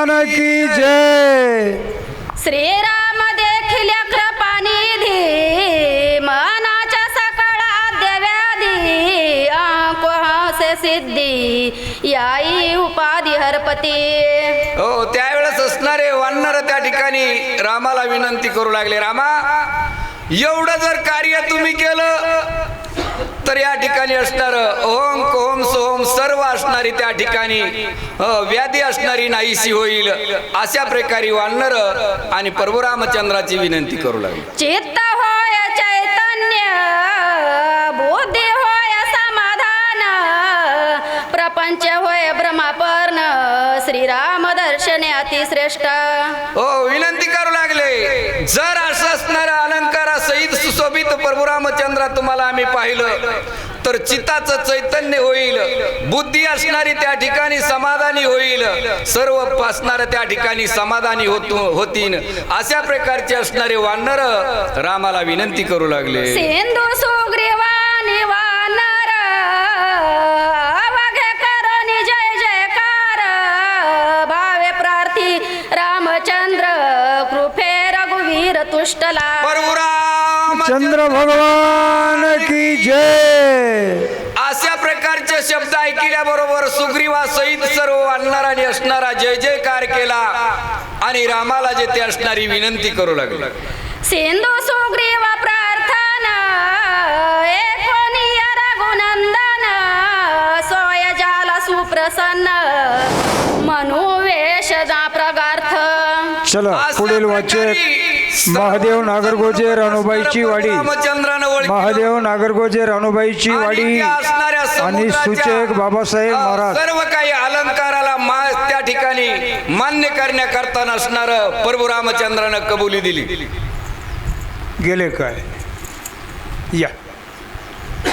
की जय। श्रीराम देखील कृपानिधी मनाच्या सकळात देव्याधी अंको हंसे सिद्धी याई उपाधी हरपती. हो त्यावेळेस असणारे वानर त्या ठिकाणी रामाला विनंती करू लागले. रामा एवढं जर कार्य तुम्ही केलं तर या ठिकाणी असणार ओम कोम सोम सर्व असणारी त्या ठिकाणी व्याधी असणारी नाहीशी होईल अशा प्रकारे वानर आणि परभुरामचंद्राची विनंती करू लागले. चित्त होय चैतन्य बुद्धी होय समाधान प्रपंच होय ब्रह्मापर्ण श्रीराम दर्शने अतिश्रेष्ठ. हो विनंती करू लागले. जर असं असणाऱ्या अलंकारासहित सुशोभित परभुरामचंद्र तुम्हाला आम्ही पाहिलं. तर चित्ताचं चैतन्य होईल. बुद्धी असणारी त्या ठिकाणी समाधानी होईल. सर्व असणार त्या ठिकाणी समाधानी होतो होतीन. अशा प्रकारचे असणारे वानर रामाला विनंती करू लागले. रामचंद्र कृपे रघुवीर तुष्टला. परभुराम चंद्र भगवान की जय। अशा प्रकारचे शब्द ऐकल्याबरोबर सुग्रीवा सहित सर्व आणणाराने असणारा जय जयकार केला आणि रामाला जे ते असणारी विनंती करू लागले. सिंधू सुग्रीव प्रार्थना एकोनिय रघुनंदन सोय जाला सुप्रसन्न मनुवेश जा प्रगार्थ। चला पुढील वाचक. महादेव नागरगोजे राणूबाईची वाडी. महादेव नागरगोजे राणूबाईची वाडी आणि सूचक बाबासाहेब महाराज. सर्व काही अलंकाराला मा त्या ठिकाणी मान्य करण्याकरता नसणार प्रभू रामचंद्रानं कबुली दिली. गेले काय? या.